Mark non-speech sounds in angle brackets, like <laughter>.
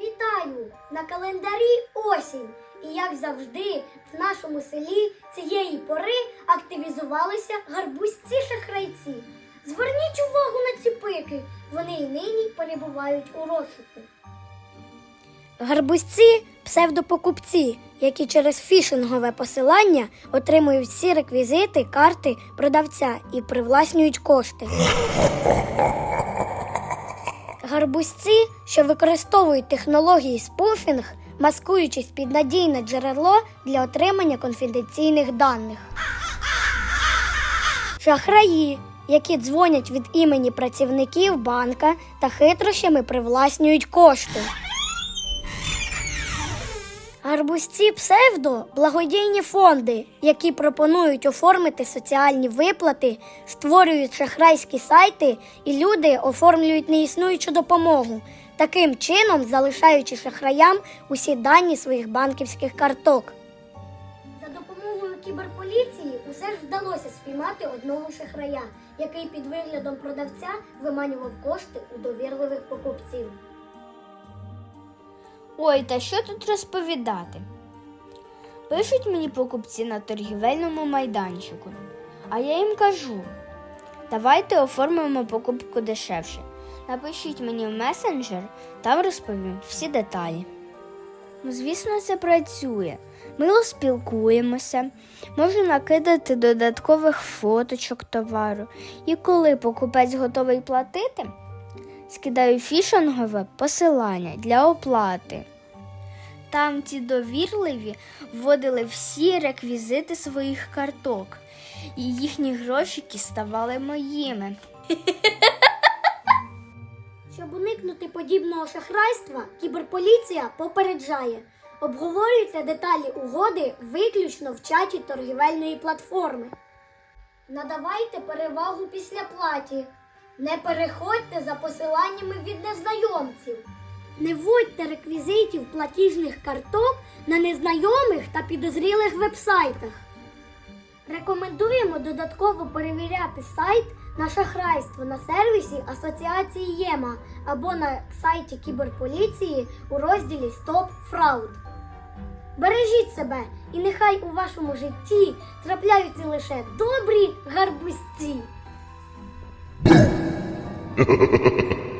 Вітаю! На календарі осінь. І як завжди, в нашому селі цієї пори активізувалися гарбузці шахрайці. Зверніть увагу на ці пики. Вони й нині перебувають у розшуку. Гарбузці псевдопокупці, які через фішингове посилання отримують всі реквізити, карти продавця і привласнюють кошти. Гарбузці, що використовують технології спуфінг, маскуючись під надійне джерело для отримання конфіденційних даних. Шахраї, які дзвонять від імені працівників банка та хитрощами привласнюють кошти. Гарбузці псевдо благодійні фонди, які пропонують оформити соціальні виплати, створюють шахрайські сайти, і люди оформлюють неіснуючу допомогу, таким чином залишаючи шахраям усі дані своїх банківських карток. За допомогою кіберполіції усе ж вдалося спіймати одного шахрая, який під виглядом продавця виманював кошти у довірливих покупців. Ой, та що тут розповідати? Пишуть мені покупці на торгівельному майданчику, а я їм кажу: давайте оформимо покупку дешевше. Напишіть мені в месенджер, там розповім всі деталі. Ну, звісно, це працює. Мило спілкуємося, можу накидати додаткових фоточок товару. І коли покупець готовий платити, скидаю фішингове посилання для оплати. Там ці довірливі вводили всі реквізити своїх карток, і їхні грошики ставали моїми. <laughs> Щоб уникнути подібного шахрайства, кіберполіція попереджає. Обговорюйте деталі угоди виключно в чаті торгівельної платформи. Надавайте перевагу після платі. Не переходьте за посиланнями від незнайомців. Не вводьте реквізитів платіжних карток на незнайомих та підозрілих вебсайтах. Рекомендуємо додатково перевіряти сайт на шахрайство на сервісі Асоціації ЄМА або на сайті кіберполіції у розділі Стоп Фрауд. Бережіть себе, і нехай у вашому житті трапляються лише добрі гарбузці. ha ha ha